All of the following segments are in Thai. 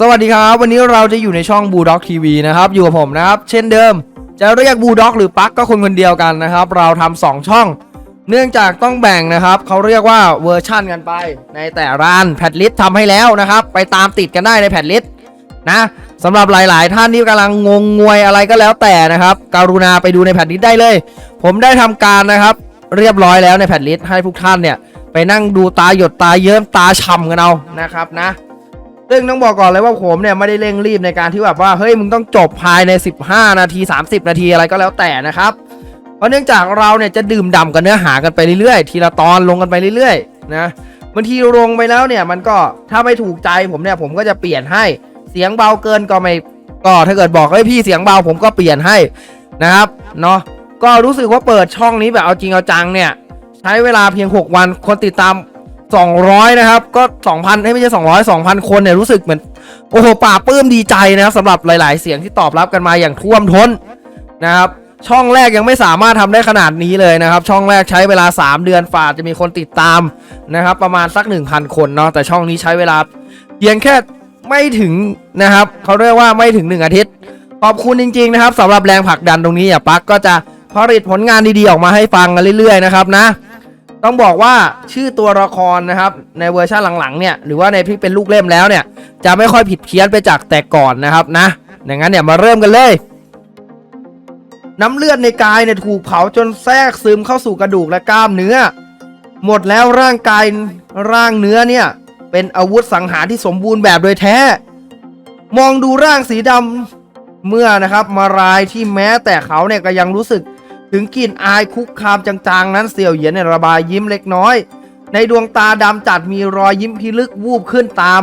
สวัสดีครับ วันนี้เราจะอยู่ในช่องบูด็อกทีวีนะครับ อยู่กับผมนะครับ เช่นเดิม จะเรียกบูด็อกหรือปักก็คนคนเดียวกันนะครับ เราทำสองช่อง เนื่องจากต้องแบ่งนะครับเขาเรียกว่าเวอร์ชั่นกันไป ในแต่ร้านแพทลิสทำให้แล้วนะครับ ไปตามติดกันได้ในแพทลิสนะสำหรับหลาย ๆ ท่านที่กำลังงงงวยอะไรก็แล้วแต่นะครับกรุณาไปดูในแพทลิสได้เลย ผมได้ทำการนะครับ เรียบร้อยแล้วในแพทลิสให้ทุกท่านเนี่ยไปนั่งดูตาหยดตาเยิ้มตาช่ำกันเอานะครับนะ ซึ่งต้องบอกก่อนเลยว่าผมเนี่ยไม่ได้เร่งรีบในการที่แบบว่าเฮ้ยมึงต้องจบภายใน 15 นาที 30 นาทีอะไรก็แล้วแต่นะครับ เพราะเนื่องจากเราเนี่ยจะดื่มด่ำกับเนื้อหากันไปเรื่อยๆ ทีละตอนลงกันไปเรื่อยๆนะบางทีลงไปแล้วเนี่ยมันก็ถ้าไม่ถูกใจผมเนี่ยผมก็จะเปลี่ยนให้เสียงเบาเกินก็ไม่ก็ถ้าเกิดบอกเฮ้ยพี่เสียงเบาผมก็เปลี่ยนให้นะครับเนาะก็รู้สึกว่าเปิดช่องนี้แบบเอาจริงเอาจังเนี่ยใช้เวลาเพียง 6 วันคนติดตาม 200 นะครับ ก็ 2,000ไม่ใช่ 200 2,000 คนเนี่ยรู้สึกเหมือน โอ้โหป่าปลื้มดีใจนะครับสำหรับหลาย ๆ เสียงที่ตอบรับกันมาอย่างท่วมท้นนะครับช่องแรกยังไม่สามารถทำได้ขนาดนี้เลยนะครับ ช่องแรกใช้เวลา 3 เดือนฝ่าจะมีคนติดตามนะครับ ประมาณสัก 1,000 คนเนาะแต่ช่องนี้ใช้เวลาเพียงแค่ไม่ถึงนะครับเขาเรียกว่าไม่ถึง 1 อาทิตย์ ขอบคุณจริง ๆ นะครับสำหรับแรงผลักดันตรงนี้อะปักก็จะผลิตผลงานดีๆออกมาให้ฟังกันเรื่อย ๆ นะครับนะ ต้องบอกว่าชื่อตัวละครนะครับ ในเวอร์ชันหลังๆเนี่ยหรือว่าในที่เป็นลูกเล่มแล้วเนี่ย จะไม่ค่อยผิดเพี้ยนไปจากแต่ก่อนนะครับนะอย่างนั้นเนี่ยมาเริ่มกันเลย น้ำเลือดในกายเนี่ยถูกเผาจนแทรกซึมเข้าสู่กระดูกและกล้ามเนื้อ หมดแล้วร่างกายร่างเนื้อเนี่ย เป็นอาวุธสังหารที่สมบูรณ์แบบโดยแท้ มองดูร่างสีดำเมื่อนะครับมารายที่แม้แต่เขาเนี่ยก็ยังรู้สึก ถึงกลิ่นอายคุกคามจางๆ นั้นเสี่ยวเหยียนเนี่ยระบายยิ้มเล็กน้อย ในดวงตาดำจัดมีรอยยิ้มพิลึกวูบขึ้นตาม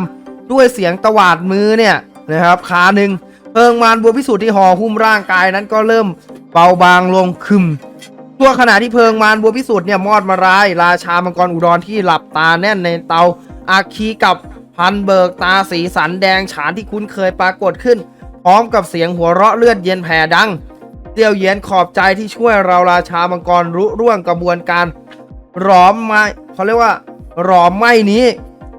ด้วยเสียงตวาดมือเนี่ยนะครับขาหนึ่งเพิงมารบัวพิสุทธิ์ที่ห่อหุ้มร่างกายนั้นก็เริ่มเบาบางลงคึมทั่วขณะที่เพิงมารบัวพิสุทธิ์เนี่ยมอดมาราย ราชามังกรอุดรที่หลับตาแน่นในเตาอาคีกับพันเบิกตาสีสันแดงฉานที่คุ้นเคยปรากฏขึ้น พร้อมกับเสียงหัวเราะเลือดเย็นแผ่ดัง เตียวเหยียนขอบใจที่ช่วยเราราชามังกรรุร่วงกระบวนการหลอมไม้เขาเรียกว่าหลอมไม้นี้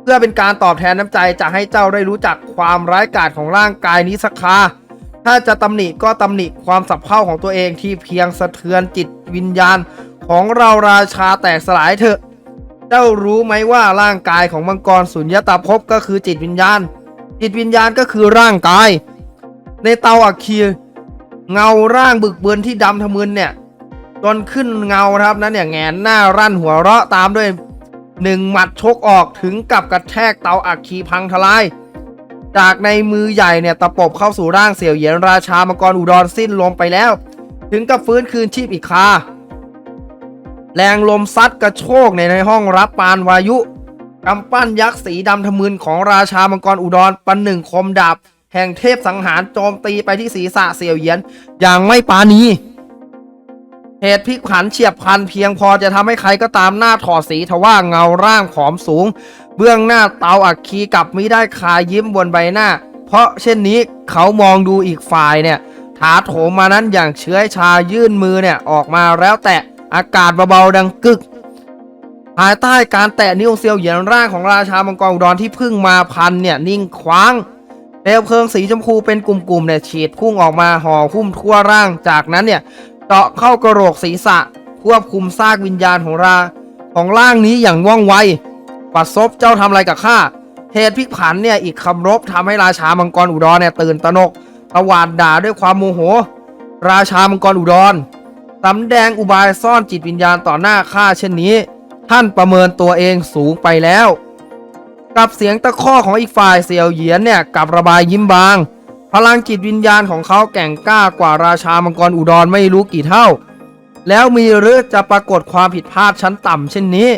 เพื่อเป็นการตอบแทนน้ำใจจะให้เจ้าได้รู้จักความร้ายกาจของร่างกายนี้สักคาถ้าจะตำหนิก็ตำหนิความสับเพร่าของตัวเองที่เพียงสะเทือนจิตวิญญาณของเราราชาแตกสลายเถอะ เจ้ารู้ไหมว่าร่างกายของมังกรสุญญตาภพก็คือจิตวิญญาณ จิตวิญญาณก็คือร่างกาย ในเตาอัคคี เงาร่างบึกเบือนที่ดำทะมึนเนี่ยจนขึ้นเงาครับนั้นเนี่ยแงนหน้ารั่นหัวเราะตามด้วยหนึ่งหมัดชกออกถึงกับกระแทกเตาอัคคีพังทลาย จากในมือใหญ่เนี่ยตะปบเข้าสู่ร่างเสี่ยวเหยียนราชามังกรอุดรสิ้นลมไปแล้ว ถึงกับฟื้นคืนชีพอีกคาแรงลมซัดกระโชกในในห้องรับปานวายุกำปั้นยักษ์สีดำทะมึนของราชามังกรอุดรปันหนึ่งคมดาบ แห่งเทพสังหารโจมตีไปที่ศีรษะเสี่ยวเหยียน อย่างไม่ปราณีเหตุพลิกผันเฉียบพลันเพียงพอจะทำให้ใครก็ตามหน้าถอดสีทว่าเงาร่างผอมสูง เบื้องหน้าเตาอักคีกลับไม่ได้คายิ้มบนใบหน้า เพราะเช่นนี้เขามองดูอีกฝ่ายเนี่ย ถาโถมมานั้นอย่างเชื้อชายื่นมือเนี่ยออกมาแล้วแตะอากาศเบาๆดังกึก ภายใต้การแตะนิ้วเซียวเหยียนร่างของราชามังกรอุดรที่เพึ่งมาพันเนี่ยนิ่งคว้าง เปลวเพลิงสีชมพูเป็นกลุ่มๆเนี่ยฉีดพุ่งออกมาห่อหุ้มทั่วร่าง จากนั้นเนี่ยเจาะเข้ากระโหลกศีรษะ ควบคุมซากวิญญาณของรา ของร่างนี้อย่างว่องไวปัดซบเจ้าทำอะไรกับข้าเหตุพิกผันเนี่ยอีกคำรบทำให้ราชามังกรอุดรเนี่ยตื่นตระหนกตวาดด่าด้วยความโมโห ราชามังกรอุดรสำแดงอุบายซ่อนจิตวิญญาณต่อหน้าข้าเช่นนี้ ท่านประเมินตัวเองสูงไปแล้ว กับเสียงตะข้อของอีกฝ่ายเสี่ยวเหยียนเนี่ยกับระบายยิ้มบาง พลังจิตวิญญาณของเขาแก่งกล้ากว่าราชามังกรอุดรไม่รู้กี่เท่า แล้วมีหรือจะปรากฏความผิดพลาดชั้นต่ำเช่นนี้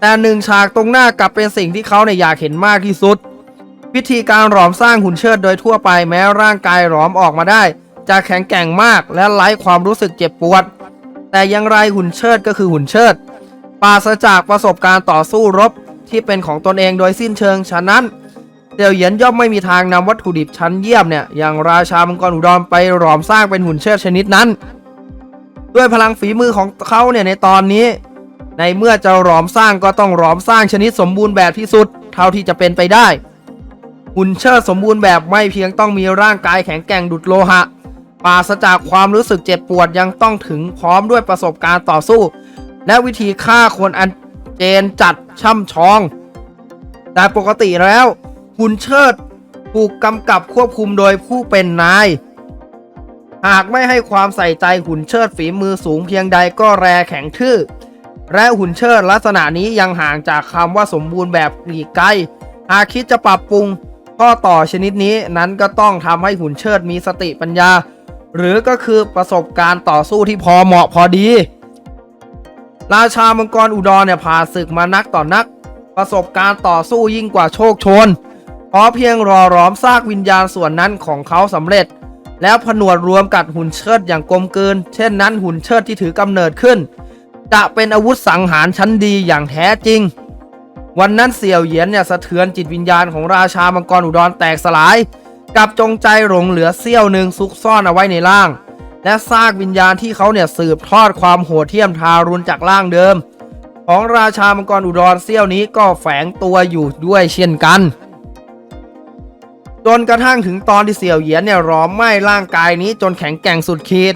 แต่หนึ่งฉากตรงหน้ากลับเป็นสิ่งที่เขาเนี่ยอยากเห็นมากที่สุด วิธีการหลอมสร้างหุ่นเชิดโดยทั่วไปแม้ร่างกายหลอมออกมาได้ จะแข็งแกร่งมากและไร้ความรู้สึกเจ็บปวด แต่อยังไรหุ่นเชิดก็คือหุ่นเชิดปราศจากประสบการณ์ต่อสู้รบ ที่เป็นของตนเองโดยสิ้นเชิง ฉะนั้นเตียวเหยียนย่อมไม่มีทางนำวัตถุดิบชั้นเยี่ยมเนี่ยอย่างราชามังกรอุดรไปหลอมสร้างเป็นหุ่นเชิดชนิดนั้น ด้วยพลังฝีมือของเขาเนี่ยในตอนนี้ ในเมื่อจะหลอมสร้างก็ต้องหลอมสร้างชนิดสมบูรณ์แบบที่สุด เท่าที่จะเป็นไปได้ หุ่นเชิดสมบูรณ์แบบไม่เพียงต้องมีร่างกายแข็งแกร่งดุดโลหะปราศจากความรู้สึกเจ็บปวดยังต้องถึงพร้อมด้วยประสบการณ์ต่อสู้ และวิธีฆ่าคนอันเจนจัด ช่ำชอง แต่ปกติแล้วหุ่นเชิดถูกกำกับควบคุมโดยผู้เป็นนาย หากไม่ให้ความใส่ใจหุ่นเชิดฝีมือสูงเพียงใดก็แรแข็งทื่อ และหุ่นเชิดลักษณะนี้ยังห่างจากคำว่าสมบูรณ์แบบหลีกไกล หากคิดจะปรับปรุงข้อต่อชนิดนี้นั้นก็ต้องทำให้หุ่นเชิดมีสติปัญญา หรือก็คือประสบการณ์ต่อสู้ที่พอเหมาะพอดี ราชามังกรอุดรเนี่ยผ่าศึกมานักต่อนัก ประสบการณ์ต่อสู้ยิ่งกว่าโชคชนเพราะเพียงรอร้อมซากวิญญาณส่วนนั้นของเขาสำเร็จ แล้วผนวดรวมกับหุ่นเชิดอย่างกลมกลืนเช่นนั้นหุ่นเชิดที่ถือกำเนิดขึ้น จะเป็นอาวุธสังหารชั้นดีอย่างแท้จริง วันนั้นเสี่ยวเหยียนเนี่ยสะเทือนจิตวิญญาณของราชามังกรอุดรแตกสลาย กับจงใจหลงเหลือเสี้ยวหนึ่งซุกซ่อนเอาไว้ในร่าง และซากวิญญาณที่เขาเนี่ยสืบทอดความโหดเหี้ยมทารุณจากร่างเดิม ของราชามังกรอุดรเสี้ยวนี้ก็แฝงตัวอยู่ด้วยเช่นกัน จนกระทั่งถึงตอนที่เสี่ยวเหยียนเนี่ยร้อมไหม้ร่างกายนี้จนแข็งแกร่งสุดขีด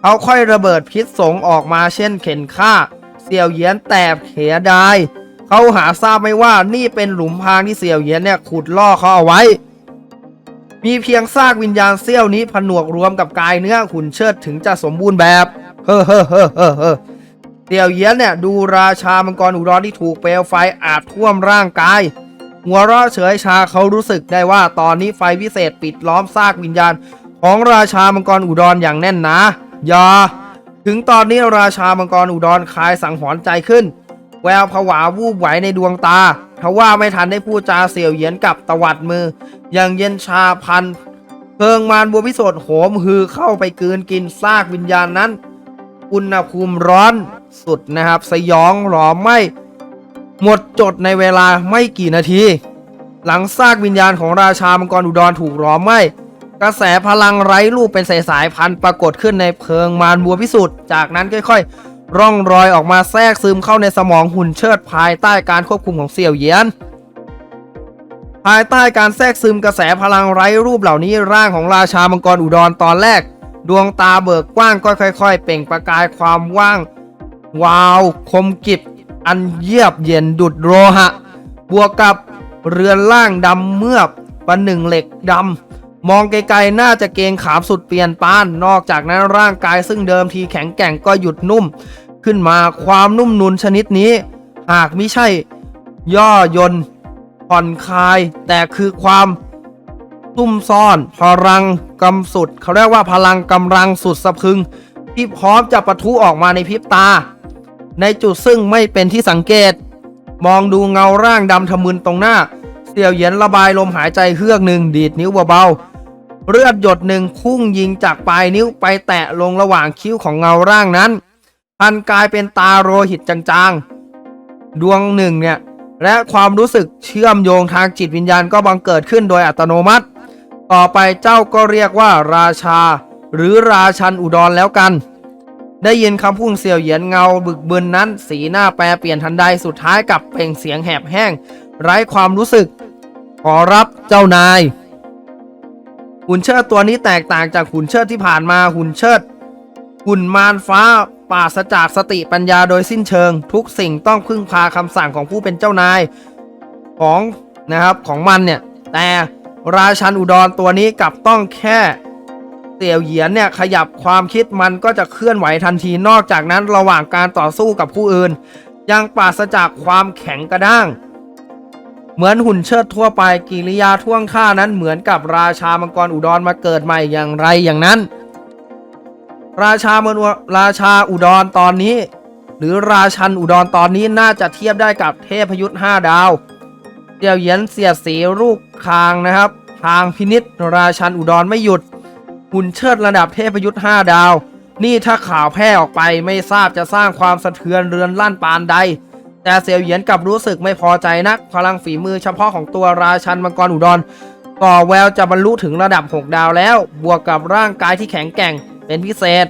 เขาค่อยระเบิดพิษสงออกมาเช่นเข็นฆ่าเสี่ยวเหยียนแตบเหียดายเขาหาทราบไม่ว่านี่เป็นหลุมพรางที่เสี่ยวเหยียนเนี่ยขุดล่อเขาเอาไว้ มีเพียงซากวิญญาณเสี้ยวนี้ผนวกรวมกับกายเนื้อหุ่นเชิดถึงจะสมบูรณ์แบบเฮ้อเฮ้อเฮ้อเฮ้อเฮ้อเสี่ยวเยียนเนี่ยดูราชามังกรอุดรที่ถูกเปลวไฟอาบท่วมร่างกาย หัวเราะเฉยชาเขารู้สึกได้ว่าตอนนี้ไฟพิเศษปิดล้อมซากวิญญาณ ของราชามังกรอุดรอย่างแน่นหนาอย่าถึงตอนนี้ราชามังกรอุดรคลายสังหรณ์ใจขึ้น แววผวาวูบไหวในดวงตา ทว่าไม่ทันได้พูดจาเสี่ยวเหยียนกับตวัดมือ อย่างเย็นชาพันเพลิงมารบัวพิสดโหมฮือเข้าไปกืนกินซากวิญญาณนั้น อุณหภูมิร้อนสุดนะครับ สยองหลอมไหมหมดจดในเวลาไม่กี่นาที หลังซากวิญญาณของราชามังกรอุดรถูกหลอมไหมกระแสพลังไร้รูปเป็นสายสายพันธุ์ปรากฏขึ้นในเพลิงมารบัวพิสุทธิ์จากนั้นค่อยๆ ร่องรอยออกมาแทรกซึมเข้าในสมองหุ่นเชิดภายใต้การควบคุมของเสี่ยวเยียน ภายใต้การแทรกซึมกระแสพลังไร้รูปเหล่านี้ร่างของราชามังกรอุดรตอนแรก ดวงตาเบิกกว้างก็ค่อย ๆ เปล่งประกายความว่าง วาว คมกิบ อันเยียบเย็นดุดโลหะ บวกกับเรือนล่างดำเมือบประหนึ่งเหล็กดำ มองไกลๆ น่าจะเกงขามสุดเปลี่ยนปาน นอกจากนั้นร่างกายซึ่งเดิมทีแข็งแกร่งก็หยุดนุ่ม ขึ้นมาความนุ่มนุนชนิดนี้ หากไม่ใช่ ย่อยนผ่อนคลาย แต่คือความซุ่มซ่อน พลังกำสุด เขาเรียกว่าพลังกำลังสุดสะพึง ที่พร้อมจะปะทุออกมาในพริบตา ในจุดซึ่งไม่เป็นที่สังเกต มองดูเงาร่างดำทะมึนตรงหน้าเสี่ยวเหยียนระบายลมหายใจเฮือกหนึ่งดีดนิ้วเบาๆ เลือดหยดหนึ่งพุ่งยิงจากปลายนิ้วไปแตะลงระหว่างคิ้วของเงาร่างนั้นพันกลายเป็นตาโรหิตจางๆ ดวงหนึ่งเนี่ย และความรู้สึกเชื่อมโยงทางจิตวิญญาณก็บังเกิดขึ้นโดยอัตโนมัติ ต่อไปเจ้าก็เรียกว่าราชา หรือราชันอุดรแล้วกัน ได้ยินคำพูดเสี่ยวเหยียนเงาบึกบึนนั้น สีหน้าแปรเปลี่ยนทันใดสุดท้ายกับเป่งเสียงแหบแห้ง ไร้ความรู้สึก ขอรับเจ้านาย หุ่นเชิดตัวนี้แตกต่างจากหุ่นเชิดที่ผ่านมาหุ่นเชิด หุ่นมารฟ้าปราศจากสติปัญญาโดยสิ้นเชิง ทุกสิ่งต้องพึ่งพาคำสั่งของผู้เป็นเจ้านายของนะครับของมันเนี่ย แต่ราชันอุดรตัวนี้กลับต้องแค่เสี่ยวเหยียนเนี่ยขยับความคิดมันก็จะเคลื่อนไหวทันทีนอกจากนั้นระหว่างการต่อสู้กับผู้อื่น ยังปราศจากความแข็งกระด้าง เหมือนหุ่นเชิดทั่วไปกิริยาท่วงท่านั้นเหมือนกับราชามังกรอุดรมาเกิดใหม่อย่างไรอย่างนั้น ราชาเมืองราชาอุดรตอนนี้ หรือราชันอุดรตอนนี้น่าจะเทียบได้กับเทพยุทธ์5ดาวเดี่ยวเยียนเสียดสีรูปคางนะครับทางพินิษราชันอุดรไม่หยุด หุ่นเชิดระดับเทพยุทธ์5ดาว นี่ถ้าข่าวแพร่ออกไปไม่ทราบจะสร้างความสะเทือนเรือนลั่นปานใด แต่เสี่ยวเหยียนกลับรู้สึกไม่พอใจนัก พลังฝีมือเฉพาะของตัวราชันมังกรอุดรก่อแววจะบรรลุถึงระดับ 6 ดาวแล้ว บวกกับร่างกายที่แข็งแกร่งเป็นพิเศษ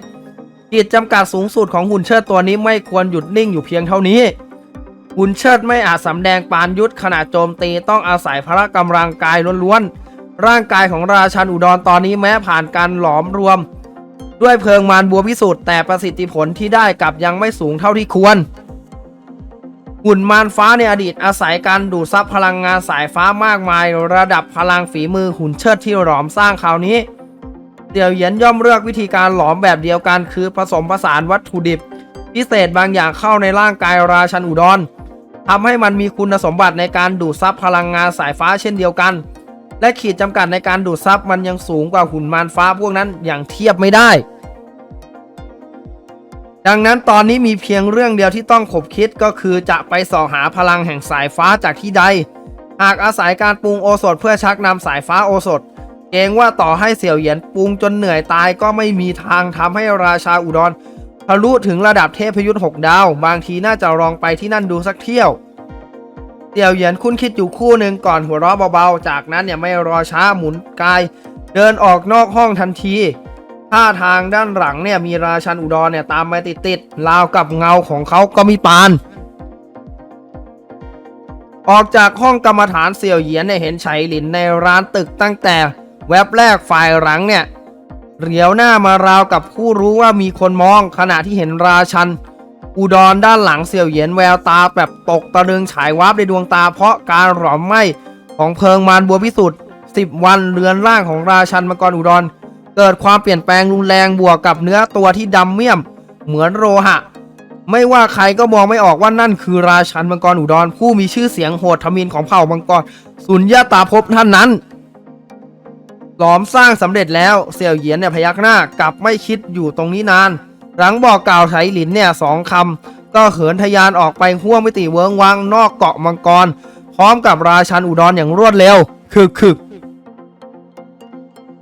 ขีดจำกัดสูงสุดของหุ่นเชิดตัวนี้ไม่ควรหยุดนิ่งอยู่เพียงเท่านี้ หุ่นเชิดไม่อาจสำแดงปานยุทธขณะโจมตีต้องอาศัยพละกำลังกายล้วนๆ ร่างกายของราชันอุดรตอนนี้แม้ผ่านการหลอมรวม ด้วยเพลิงมารบัวพิสูจน์แต่ประสิทธิผลที่ได้กลับยังไม่สูงเท่าที่ควร หุ่นมารฟ้าในอดีตอาศัยการดูดซับพลังงานสายฟ้ามากมาย ระดับพลังฝีมือหุ่นเชิดที่หลอมสร้างคราวนี้เสี่ยวเหยียนย่อมเลือกวิธีการหลอมแบบเดียวกัน คือผสมผสานวัตถุดิบ พิเศษบางอย่างเข้าในร่างกายราชันอุดรทำให้มันมีคุณสมบัติในการดูดซับพลังงานสายฟ้าเช่นเดียวกัน และขีดจำกัดในการดูดซับมันยังสูงกว่าหุ่นมารฟ้าพวกนั้นอย่างเทียบไม่ได้ ดังนั้นตอนนี้มีเพียงเรื่องเดียวที่ต้องขบคิดก็คือจะไปส่อหาพลังแห่งสายฟ้าจากที่ใด หากอาศัยการปรุงโอสถเพื่อชักนำสายฟ้าโอสถเกรงว่าต่อให้เสี่ยวเหยียนปรุงจนเหนื่อยตายก็ไม่มีทางทำให้ราชาอุดรทะลุถึงระดับเทพยุทธ์หกดาว บางทีน่าจะลองไปที่นั่นดูสักเที่ยวเสี่ยวเหยียนคุ้นคิดอยู่คู่หนึ่งก่อนหัวเราะเบาๆ จากนั้นเนี่ยไม่รอช้าหมุนกาย เดินออกนอกห้องทันที ท่าทางด้านหลังเนี่ยมีราชันอุดรเนี่ยตามมาติดๆราวกับเงาของเขาก็มีปาน ออกจากห้องกรรมฐานเสี่ยวเหยียนเนี่ยเห็นไฉหลินในร้านตึกตั้งแต่แว็บแรกฝ่ายหลังเนี่ยเหลียวหน้ามาราวกับผู้รู้ว่ามีคนมองขณะที่เห็นราชัน อุดรด้านหลังเสี่ยวเหยียนแววตาแบบตกตะลึงฉายวับในดวงตาเพราะการหลอมไหมของเพลิงมารบัวพิสุทธิ์10 วันเรือนร่างของราชันมังกรอุดร เกิดความเปลี่ยนแปลงรุนแรงบวกกับเนื้อตัวที่ดำเมี่ยม เหมือนโลหะ ไม่ว่าใครก็มองไม่ออกว่านั่นคือราชันมังกรอุดรผู้มีชื่อเสียงโหดทมินของเผ่ามังกรสุญญาตาภพท่านนั้น หลอมสร้างสำเร็จแล้วเสี่ยวเหยียนเนี่ยพยักหน้ากลับไม่คิดอยู่ตรงนี้นาน หลังบอกกล่าวไฉหลินเนี่ยสองคำก็เหินทะยานออกไปห้วงมิติเวิงวังนอกเกาะมังกร พร้อมกับราชันอุดรอย่างรวดเร็วคึกคึก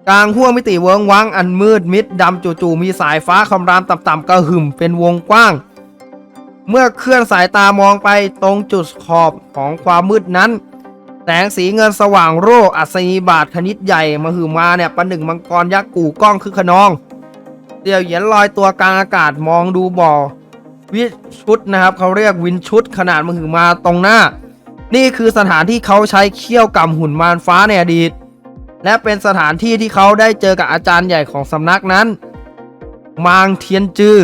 กลางห้วงมิติเวิงวังอันมืดมิดดำจู่ๆมีสายฟ้าคำรามต่ำๆกระหึ่มเป็นวงกว้าง เมื่อเคลื่อนสายตามองไปตรงจุดขอบของความมืดนั้น แสงสีเงินสว่างโร่อัศนีบาทชนิดใหญ่มาหือมาเนี่ยประหนึ่งมังกรยักษ์กู่ก้องคือขนองเดี่ยวเหยียนลอยตัวกลางอากาศมองดูบ่อวิชุดนะครับเขาเรียกวินชุดขนาดมาหือมาตรงหน้า นี่คือสถานที่เขาใช้เขี้ยวกำหุ่นมารฟ้าในอดีต และเป็นสถานที่ที่เขาได้เจอกับอาจารย์ใหญ่ของสำนักนั้น มางเทียนจือ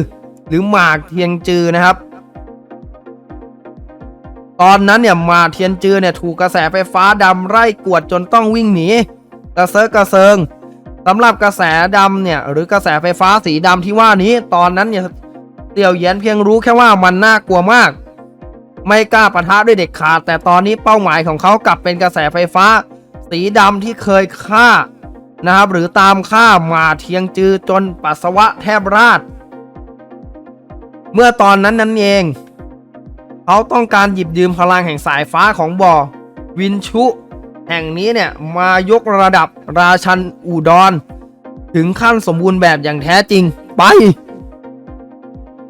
หรือหมากเทียนจือนะครับ ตอนนั้นเนี่ยมาเทียนจือเนี่ยถูกกระแสไฟฟ้าดำไล่กวดจนต้องวิ่งหนีกระเซิร์กระเซิงสำหรับกระแสดำเนี่ยหรือกระแสไฟฟ้าสีดำที่ว่านี้ ตอนนั้นเนี่ยเตี่ยวเยียนเพียงรู้แค่ว่ามันน่ากลัวมาก ไม่กล้าปะทะด้วยเด็กขาด แต่ตอนนี้เป้าหมายของเขากลับเป็นกระแสไฟฟ้า สีดำที่เคยฆ่านะครับ หรือตามฆ่ามาเทียงจือจนปัสสาวะแทบราดเมื่อตอนนั้นนั้นเอง เขาต้องการหยิบยืมพลังแห่งสายฟ้าของบอวินชุ แห่งนี้เนี่ยมายกระดับราชันอุดรถึงขั้นสมบูรณ์แบบอย่างแท้จริงไป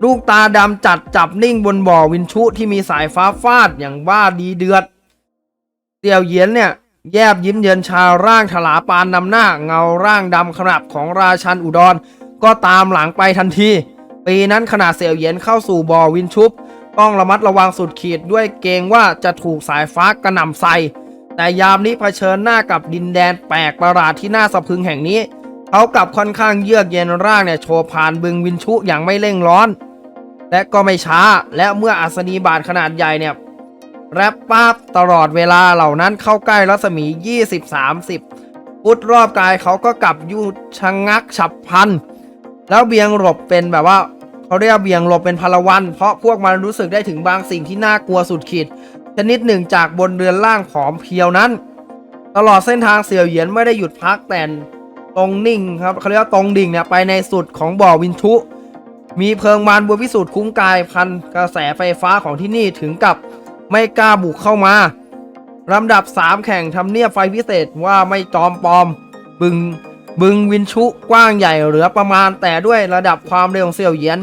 ลูกตาดำจัดจับนิ่งบนบ่อวินชุที่มีสายฟ้าฟาดอย่างบ้าดีเดือดเตียวเยียนเนี่ย แยบยิ้มเยินชาร่างถลาปานนำหน้าเงาร่างดำขนาบของราชันอุดร ก็ตามหลังไปทันที ปีนั้นขณะเสี่ยวเยียนเข้าสู่บ่อวินชุบ ต้องระมัดระวังสุดขีดด้วยเกรงว่าจะถูกสายฟ้ากระหน่ำใส่ แต่ยามนี้เผชิญหน้ากับดินแดนแปลกประหลาดที่น่าสะพึงแห่งนี้ เขากลับค่อนข้างเยือกเย็นร่างเนี่ยโชว์ผ่านบึงวินชุอย่างไม่เร่งร้อน และก็ไม่ช้าและเมื่ออัศนีบาทขนาดใหญ่เนี่ย แรปป้าบตลอดเวลาเหล่านั้นเข้าใกล้รัศมี 20-30 ฟุตรอบกายเขาก็กลับยุดชะงงักฉับพัน แล้วเบียงหลบเป็นแบบว่าเขาเรียกว่าเบียงหลบเป็นพลวัน เพราะพวกมันรู้สึกได้ถึงบางสิ่งที่น่ากลัวสุดขีด ชนิดหนึ่งจากบนเรือนล่างผอมเพียวนั้น ตลอดเส้นทางเสี่ยวเหยียนไม่ได้หยุดพักแต่ตรงนิ่งครับเขาเรียกว่าตรงดิ่งเนี่ยไปในสุดของบ่อวินชุมีเพลิงมารบัวพิสูจน์คุ้มกายพันกระแสไฟฟ้าของที่นี่ถึงกับ ไม่กล้าบุกเข้ามาลำดับ 3 แข่งทำเนียบไฟพิเศษว่าไม่จอมปลอม บึงบึงวินชุกว้างใหญ่เหลือประมาณแต่ด้วยระดับความเร็วของเสี่ยวเยียน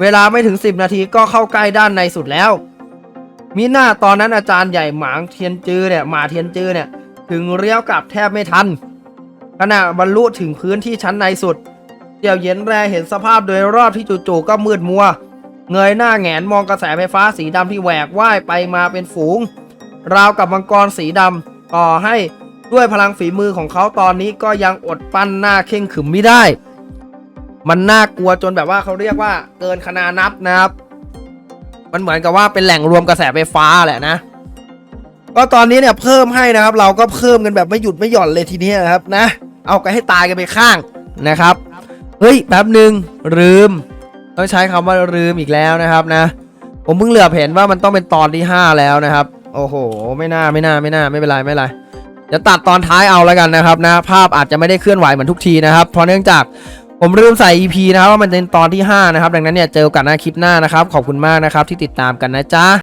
เวลาไม่ถึง 10 นาทีก็เข้าใกล้ด้านในสุดแล้ว มีหน้าตอนนั้นอาจารย์ใหญ่หมางเทียนจือเนี่ยหมาเทียนจือเนี่ยถึงเลี้ยวกลับแทบไม่ทันขณะบรรลุถึงพื้นที่ชั้นในสุดเสี่ยวเหย็นแรเห็นสภาพโดยรอบที่จู่ๆก็มืดมัว เงยหน้าแงนมองกระแสไฟฟ้าสีดำที่แหวกว่ายไปมาเป็นฝูง ราวกับมังกรสีดำต่อให้ด้วยพลังฝีมือของเขาตอนนี้ก็ยังอดปั้นหน้าเข่งขึมไม่ได้ มันน่ากลัวจนแบบว่าเขาเรียกว่าเกินขนานับนะครับ มันเหมือนกับว่าเป็นแหล่งรวมกระแสไฟฟ้าแหละนะ ก็ตอนนี้เนี่ยเพิ่มให้นะครับ เราก็เพิ่มกันแบบไม่หยุดไม่หย่อนเลยทีนี้นะครับนะ เอากันให้ตายกันไปข้างนะครับ เฮ้ยแป๊บหนึ่งลืม ต้องใช้คำว่าลืมอีกแล้วนะครับนะ ผมเพิ่งเหลือเห็นว่ามันต้องเป็นตอนที่ 5 แล้วนะครับ โอ้โห ไม่น่าไม่น่าไม่น่าไม่เป็นไรไม่เป็นไรเดี๋ยวตัดตอนท้ายเอาแล้วกันนะครับนะ ภาพอาจจะไม่ได้เคลื่อนไหวเหมือนทุกทีนะครับ เพราะเนื่องจากผมลืมใส่ EP นะครับว่ามันเป็นตอนที่ 5 นะครับ ดังนั้นเนี่ยเจอกันหน้าคลิปหน้านะครับ ขอบคุณมากนะครับที่ติดตามกันนะจ๊ะ